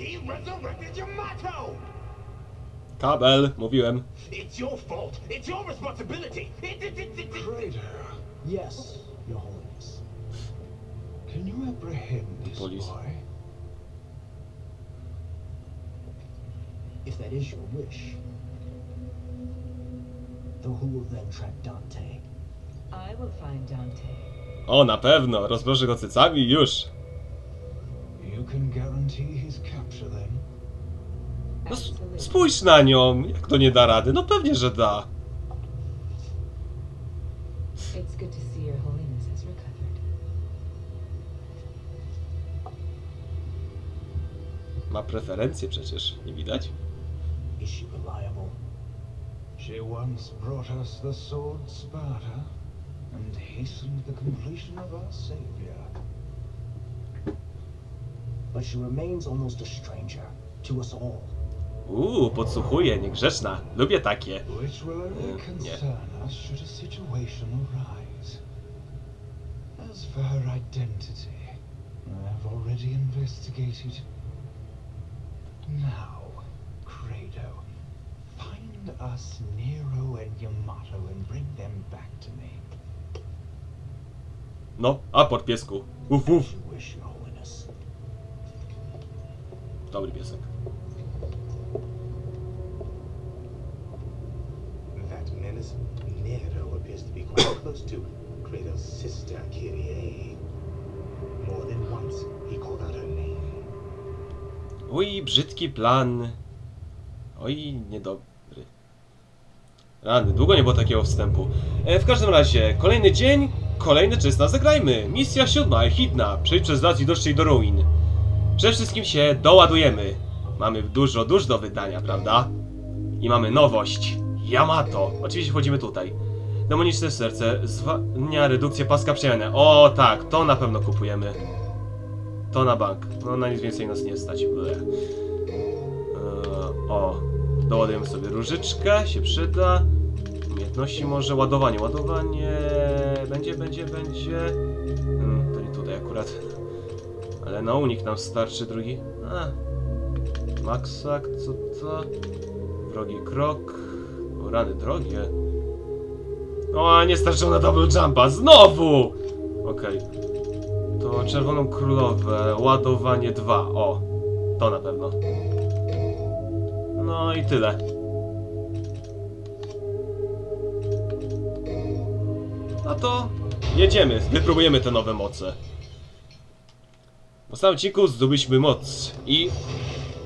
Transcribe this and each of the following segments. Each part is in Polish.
He resurrected Yamato! Kabel, mówiłem. It's your fault! It's your responsibility! It, it, it, it, it. Praetor, Yes, Your Holiness. can you apprehend this Police. boy? If that is your wish. Though who will then track Dante? I will find Dante. O, na pewno. Rozproszę go cycami już. No, spójrz na nią. Jak to nie da rady? No pewnie, że da. Ma preferencje przecież. Nie widać? Is she reliable? She once brought us the sword Sparta and hastened the completion of our savior. But she remains almost a stranger to us all. Uuu, podsłuchuje. Niegrzeczna. Lubię takie. As for her identity, I have already investigated. Now, Credo, find us Nero and Yamato and bring them back to me. No, aport piesku. Uf, uf. Dobry piesek. That menace Nero appears close to Kratos' sister, Kyrie. More than once, he called out her name. Oj, brzydki plan. Oj, niedobry. Rany, długo nie było takiego wstępu. E, w każdym razie, kolejny dzień, kolejny czysta, zagrajmy. Misja siódma, Echidna. Przejdź przez las widocznej do ruin. Przede wszystkim się doładujemy. Mamy dużo, dużo do wydania, prawda? I mamy nowość. Yamato. Oczywiście wchodzimy tutaj. Demoniczne serce, zwalnia redukcję paska przemiany. O tak, to na pewno kupujemy. To na bank. No na nic więcej nas nie stać. Ble. Eee, o, doładujemy sobie różyczkę, się przyda. Umiejętności może, ładowanie, ładowanie. Będzie, będzie, będzie. Hmm, to nie tutaj akurat. Ale na unik nam starczy drugi. A. Maxak, co to? Wrogi krok. O, rany drogie. O, nie starczyło na double jumpa. Znowu! Okej. To Czerwoną Królowę, ładowanie 2. O, to na pewno. No i tyle. No to jedziemy, wypróbujemy te nowe moce. W ostatnim odcinku zdobyliśmy moc i...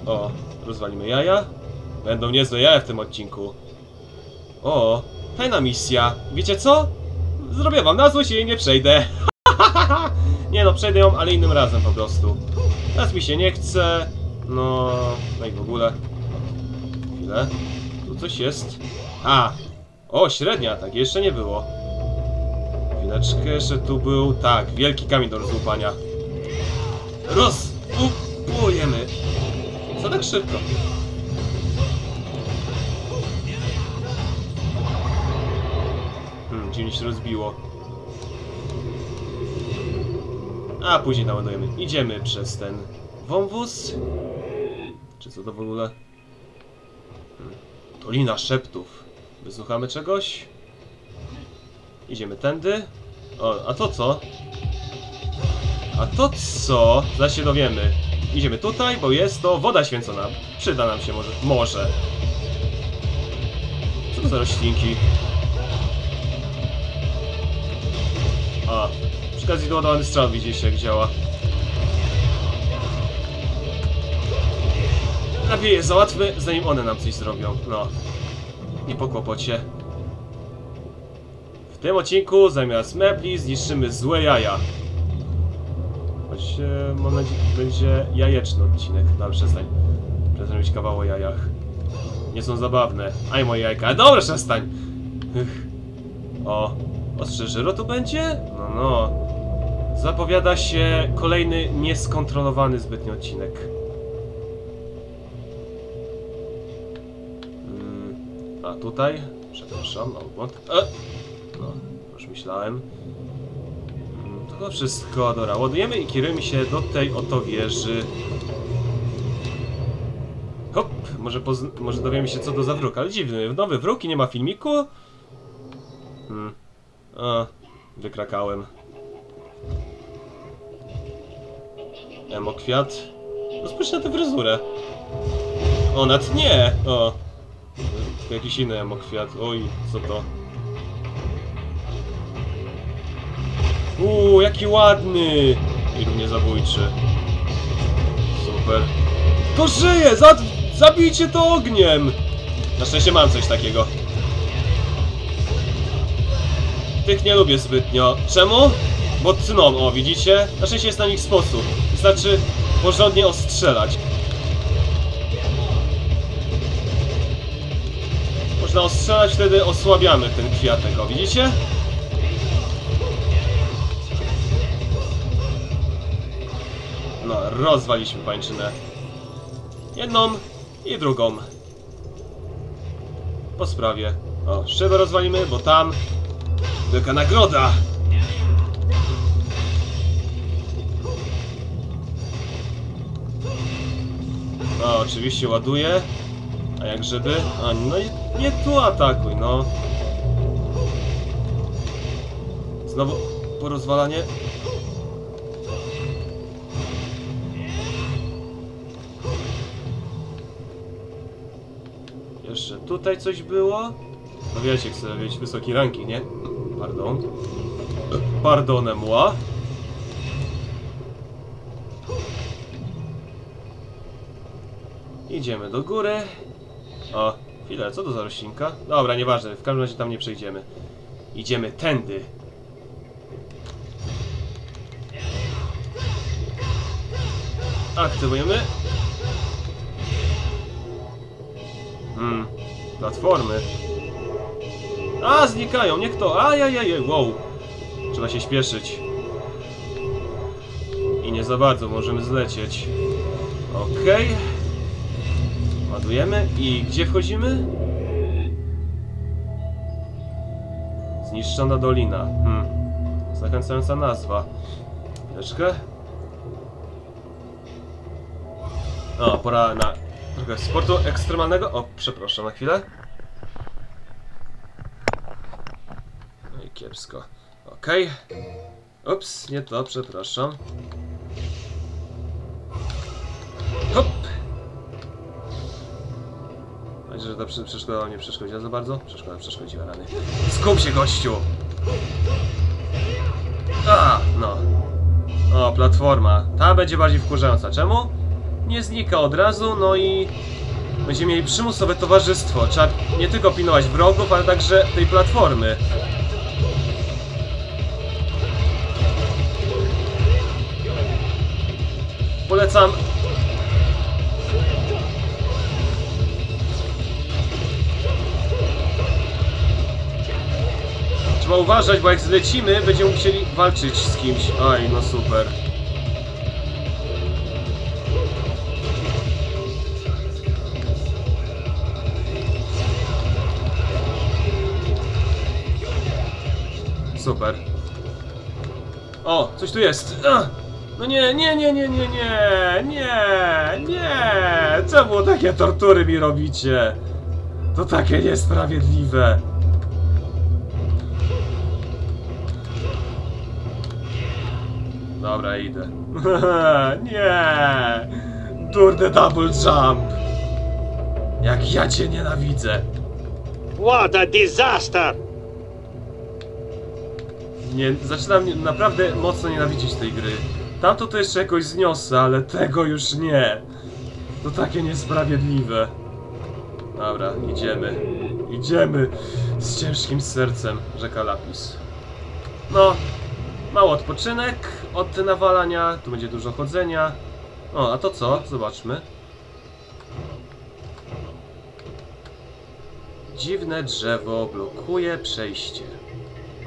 O, rozwalimy jaja. Będą niezłe jaja w tym odcinku. O, fajna misja. Wiecie co? Zrobię wam na złość i nie przejdę. Nie no, przejdę ją, ale innym razem po prostu. Teraz mi się nie chce. No, no i w ogóle. Chwilę. Tu coś jest. A! O, średnia atak, jeszcze nie było. Chwileczkę, jeszcze tu był. Tak, wielki kamień do rozłupania. Rozłupujemy. Co tak szybko? Hmm, dziwnie się rozbiło. A później naładujemy. Idziemy przez ten wąwóz. Czy co to w ogóle? Hmm. Dolina szeptów. Wysłuchamy czegoś? Idziemy tędy. O, a to co? A to co? Zaraz się dowiemy. Idziemy tutaj, bo jest to woda święcona. Przyda nam się może. Może. Co to za roślinki? Przy okazji doładowany strzał widzieliście jak działa. Prawie je załatwmy, zanim one nam coś zrobią. No. Nie po kłopocie. W tym odcinku zamiast mebli zniszczymy złe jaja. Choć e, mam nadzieję, będzie jajeczny odcinek. Dobra, przestań. Chcę zrobić kawał o jajach. Nie są zabawne. Aj moje jajka. Dobra, przestań! O, ostrze żyro tu będzie? No, no. Zapowiada się kolejny nieskontrolowany zbytnio odcinek. Mm, a tutaj? Przepraszam, mam błąd. E! No, już myślałem. Mm, To wszystko, dobra. Ładujemy i kierujemy się do tej oto wieży. Hop, może, może dowiemy się co to za wróg, ale dziwny. Nowy wróg i nie ma filmiku? Hmm. A, wykrakałem. Emo kwiat. No spójrz na tę fryzurę. O, nawet nie! O. Jakiś inny emo kwiat. Oj, co to? Uuu, jaki ładny! I równie zabójczy. Super. To żyje! Za zabijcie to ogniem! Na szczęście mam coś takiego. Tych nie lubię zbytnio. Czemu? Bo tną, o widzicie? Na szczęście jest na nich sposób. Wystarczy porządnie ostrzelać. Można ostrzelać, wtedy osłabiamy ten kwiatek, o widzicie? No, rozwaliśmy pańczynę. Jedną i drugą. Po sprawie. O, szybę rozwalimy, bo tam wielka nagroda. O, oczywiście ładuje. A jak żeby? A, no i nie tu atakuj, no. Znowu porozwalanie. Jeszcze tutaj coś było. No wiecie, chcę mieć wysoki ranking, nie? Pardon. Pardonne moi. Idziemy do góry. O, chwilę, co to za roślinka? Dobra, nieważne, w każdym razie tam nie przejdziemy. Idziemy tędy. Aktywujemy. Hmm, platformy. A, znikają, niech to. Ajajaj, wow. Trzeba się śpieszyć. I nie za bardzo możemy zlecieć. Okej. Ładujemy i gdzie wchodzimy? Zniszczona dolina. Hmm. Zachęcająca nazwa. Chwileczkę. O, pora na trochę sportu ekstremalnego. O, przepraszam na chwilę. No i kiepsko. Okej. Ups, nie to, przepraszam. Że ta prze- przeszkoda nie przeszkodziła za bardzo. Przeszkoda przeszkodziła rany. Skup się, gościu! A, no. O, platforma. Ta będzie bardziej wkurzająca. Czemu? Nie znika od razu, no i... Będziemy mieli przymusowe towarzystwo. Trzeba nie tylko pilnować wrogów, ale także tej platformy. Polecam Trzeba uważać, bo jak zlecimy, będziemy musieli walczyć z kimś. Aj, no super. Super. O, coś tu jest. No nie, nie, nie, nie, nie, nie, nie, nie. Czemu takie tortury mi robicie? To takie niesprawiedliwe. Dobra, idę. nie! Durny double jump! Jak ja cię nienawidzę! What a disaster! Nie, zaczynam naprawdę mocno nienawidzić tej gry. Tamto to jeszcze jakoś zniosę, ale tego już nie. To takie niesprawiedliwe. Dobra, idziemy. Idziemy z ciężkim sercem, rzeka Lapis. No, Mało odpoczynek od nawalania, tu będzie dużo chodzenia. O, a to co? Zobaczmy. Dziwne drzewo blokuje przejście.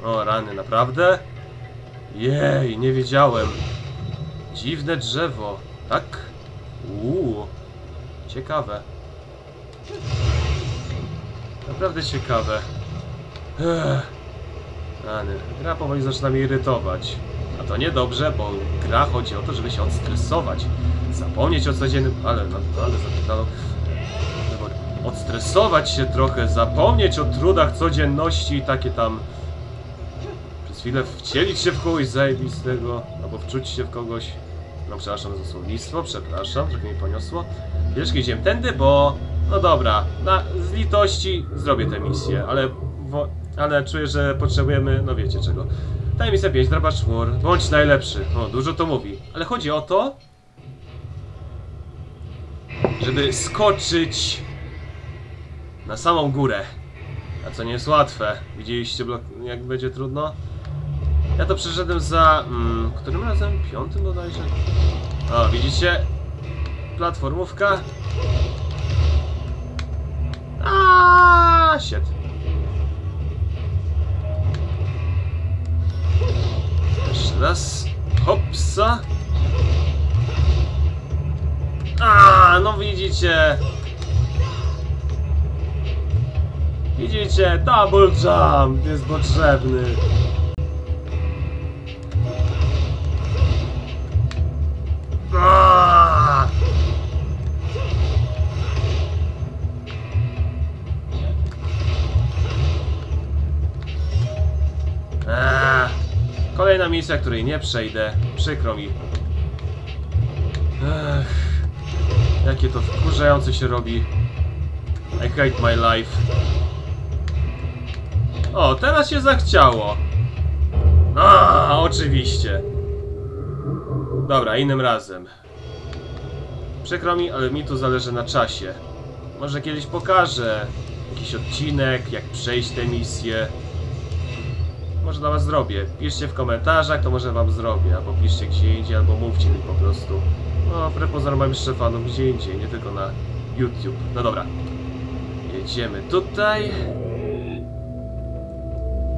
O, rany, naprawdę? Jej, nie wiedziałem. Dziwne drzewo, tak? Uuu, ciekawe. Naprawdę ciekawe. Ech. Gra powoli zaczyna mnie irytować. A to niedobrze, bo gra chodzi o to, żeby się odstresować. Zapomnieć o codziennym... Ale, no, ale zapytano. Odstresować się trochę, zapomnieć o trudach codzienności i takie tam... Przez chwilę wcielić się w kogoś zajebistego, albo wczuć się w kogoś. No przepraszam za słownictwo, przepraszam, trochę mi poniosło. Wieszki idziemy tędy, bo... No dobra, na, z litości zrobię tę misję, ale... ale czuję, że potrzebujemy, no wiecie czego. Daj mi sobie 5, drapacz chmur, bądź najlepszy. O, dużo to mówi. Ale chodzi o to, żeby skoczyć na samą górę. A co nie jest łatwe. Widzieliście, jak będzie trudno? Ja to przeszedłem za... Mm, którym razem? Piątym bodajże? O, widzicie? Platformówka. Aaaa, shit. Raz. Hopsa. A, no widzicie. Widzicie, double jump jest potrzebny. Misja, której nie przejdę. Przykro mi. Ech, jakie to wkurzające się robi. I hate my life. O, teraz się zachciało. A, oczywiście. Dobra, innym razem. Przykro mi, ale mi tu zależy na czasie. Może kiedyś pokażę jakiś odcinek, jak przejść tę misję. Może dla was zrobię. Piszcie w komentarzach, to może wam zrobię. Albo piszcie gdzie indziej, albo mówcie mi po prostu. No, wbrew pozorom mam jeszcze fanów gdzie indziej, nie tylko na YouTube. No dobra. Jedziemy tutaj.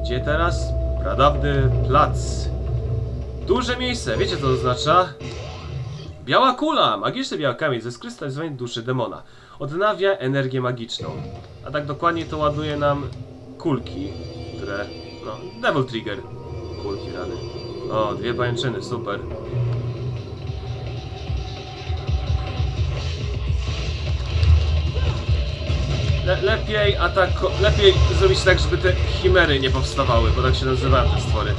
Gdzie teraz? Pradawny plac. Duże miejsce, wiecie co to oznacza? Biała kula! Magiczny biały kamień ze skrystalizowanej duszy demona. Odnawia energię magiczną. A tak dokładnie to ładuje nam kulki, które... Devil Trigger. Kulki rany. O, dwie pajęczyny, super. Le lepiej. Lepiej zrobić tak, żeby te chimery nie powstawały, bo tak się nazywają te stwory.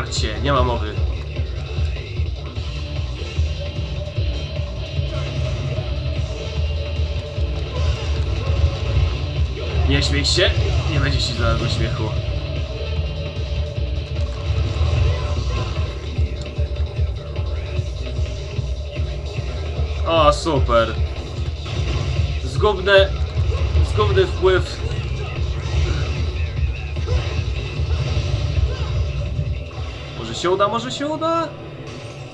Warcie, nie ma mowy. Nie śmiej się, nie będzie ci żadnego śmiechu. O, super. Zgubne, zgubny wpływ się uda, może się uda?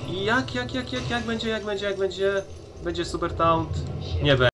Jak, jak, jak, jak, jak będzie, jak będzie, jak będzie? Będzie super taunt? Nie będzie.